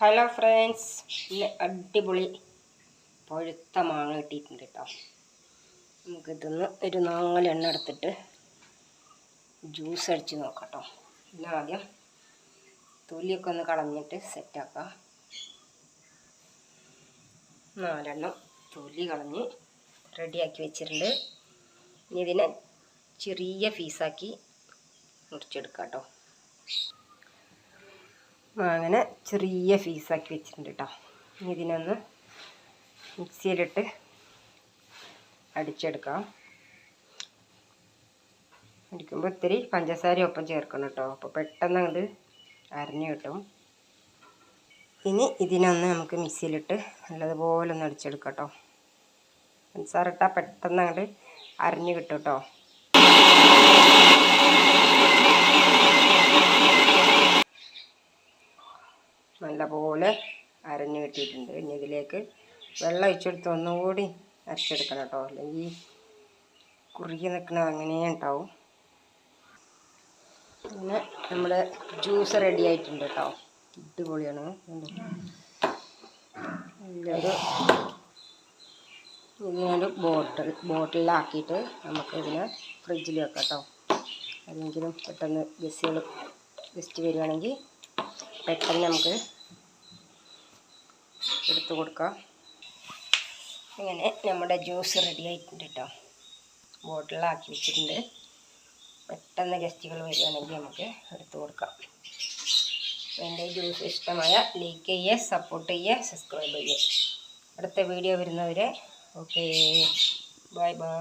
Hello friends ഇന്ന് അടിപൊളി പഴുത്ത മാങ്ങ കിട്ടിയിട്ടുണ്ട് കേട്ടോ. നമുക്കിതൊന്ന് ഒരു എണ്ണ എടുത്തിട്ട് ജ്യൂസ് അടിച്ച് നോക്കാം കേട്ടോ. പിന്നെ ആദ്യം തൊലിയൊക്കെ ഒന്ന് കളഞ്ഞിട്ട് സെറ്റാക്കാം നാലെണ്ണം തൊലി കളഞ്ഞ് റെഡിയാക്കി വെച്ചിട്ടുണ്ട്. ഇനി ഇതിനെ ചെറിയ പീസാക്കി മുറിച്ചെടുക്കാം കേട്ടോ. അങ്ങനെ ചെറിയ ഫീസാക്കി വെച്ചിട്ടുണ്ട് കേട്ടോ ഇതിനൊന്ന് മിക്സിയിലിട്ട് അടിച്ചെടുക്കാം. അടിക്കുമ്പോൾ ഇത്തിരി പഞ്ചസാര ഒപ്പം ചേർക്കണം കേട്ടോ അപ്പോൾ പെട്ടെന്ന് അങ്ങോട്ട് അരഞ്ഞു കിട്ടും. ഇനി ഇതിനൊന്ന് നമുക്ക് മിക്സിയിലിട്ട് നല്ലതുപോലെ ഒന്ന് അടിച്ചെടുക്കാം കേട്ടോ പഞ്ചസാര ഇട്ടാൽ പെട്ടെന്ന് അങ്ങോട്ട് അരഞ്ഞു കിട്ടും കേട്ടോ നല്ലപോലെ അരഞ്ഞു കിട്ടിയിട്ടുണ്ട്. ഇനി ഇതിലേക്ക് വെള്ളം ഒഴിച്ചെടുത്ത് ഒന്നുകൂടി അരച്ചെടുക്കണം കേട്ടോ. അല്ലെങ്കിൽ കുറുകി നിൽക്കണത് അങ്ങനെ ഉണ്ടാവും. പിന്നെ നമ്മുടെ ജ്യൂസ് റെഡി ആയിട്ടുണ്ട് കേട്ടോ. അടിപൊളിയാണ്. നല്ലൊരു ഇങ്ങനൊരു ബോട്ടിൽ ബോട്ടിലാക്കിയിട്ട് നമുക്ക് ഇതിനെ ഫ്രിഡ്ജിൽ വെക്കാം കേട്ടോ. അല്ലെങ്കിലും പെട്ടെന്ന് ഗസ്റ്റുകൾ ഗസ്റ്റ് വരികയാണെങ്കിൽ പെട്ടെന്ന് നമുക്ക് എടുത്തു കൊടുക്കാം അങ്ങനെ നമ്മുടെ ജ്യൂസ് റെഡി ആയിട്ടുണ്ട് കേട്ടോ. ബോട്ടിലാക്കി വെച്ചിട്ടുണ്ട്. പെട്ടെന്ന് ഗസ്റ്റുകൾ വരികയാണെങ്കിൽ നമുക്ക് എടുത്തു കൊടുക്കാം. എന്റെ ജ്യൂസ് ഇഷ്ടമായ ലൈക്ക് ചെയ്യുക സപ്പോർട്ട് ചെയ്യുക സബ്സ്ക്രൈബ് ചെയ്യുക. അടുത്ത വീഡിയോ വരുന്നവരെ ഓക്കേ ബൈ ബൈ